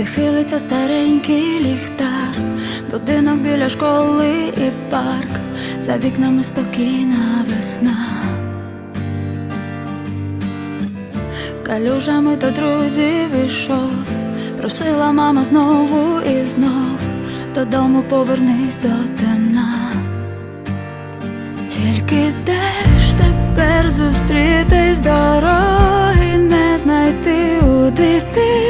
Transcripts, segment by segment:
де хилиться старенький ліхтар, будинок біля школи і парк, за вікнами спокійна весна. Калюжами до друзів ішов, просила мама знову і знов, додому повернись до темна. Тільки де ж тепер зустрітись дороги не знайти у дитинство.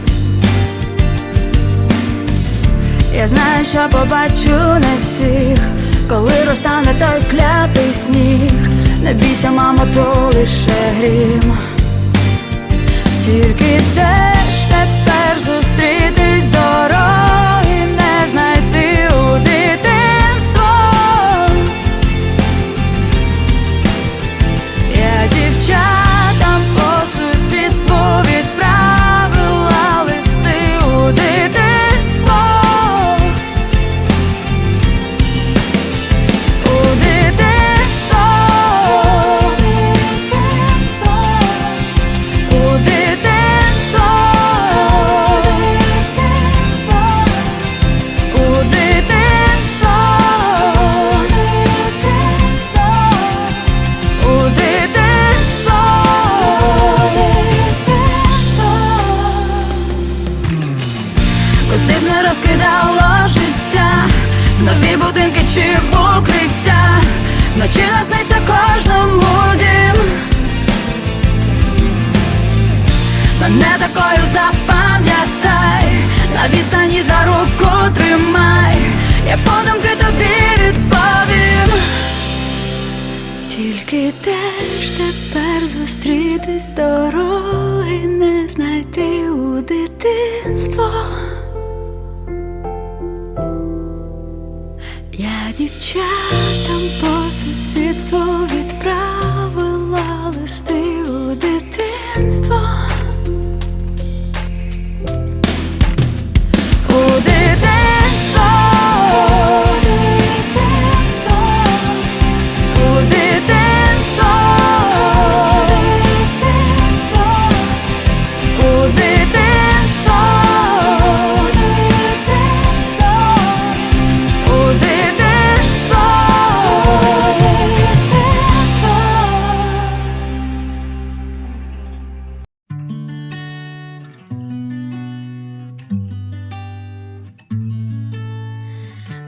Я знаю, що побачу не всіх, коли розтане той клятий сніг. Не бійся, мамо, то лише грім. Розкидало життя, нові будинки чи в укриття, вночі насниться кожному дім. Мене такою запам'ятай, на відстані за руку тримай, я подумки тобі відповім. Тільки де ж тепер зустрітись дороги не знайти у дитинство. Дівчатам по сусідству відправила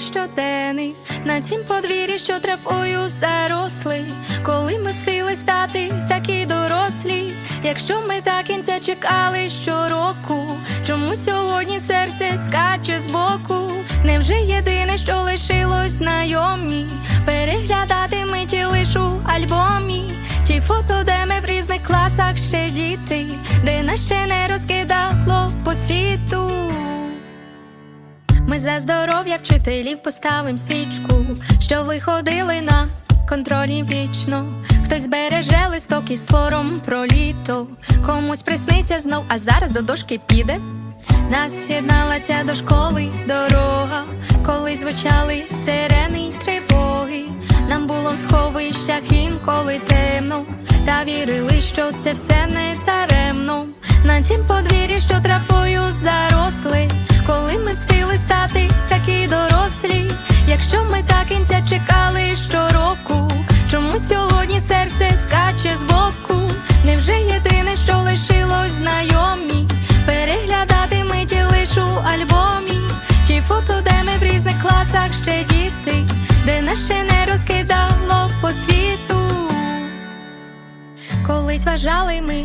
щоденник. На цім подвір'ї, що травою заросли, коли ми встигли стати такі дорослі. Якщо ми так кінця чекали щороку, чому сьогодні серце скаче збоку? Невже єдине, що лишилось знайомі? Переглядати миті лиш у альбомі. Ті фото, де ми в різних класах ще діти, де нас ще не розкидало по світу. За здоров'я вчителів поставим свічку, що виходили на контролі вічно. Хтось береже листок із твором про літо, комусь присниться знов, а зараз до дошки піде. Нас єднала ця до школи дорога, коли звучали сирени й тривоги. Нам було в сховищах інколи темно, та вірили, що це все не даремно. На цім подвір'ї, що трафою заросли, коли ми встигли стати такі дорослі. Якщо ми так кінця чекали щороку, чому сьогодні серце скаче збоку? Невже єдине, що лишилось знайомі? Переглядати миті лиш у альбомі, ті фото, де ми в різних класах ще діти, де нас ще не розкидало по світу. Колись вважали ми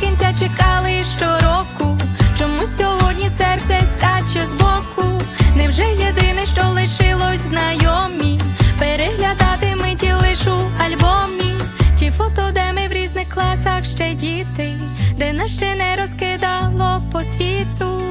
Кінця чекали щороку, чому сьогодні серце скаче збоку? Невже єдине, що лишилось знайомі? Переглядати ми ті лиш у альбомі. Ті фото, де ми в різних класах ще діти, де нас ще не розкидало по світу.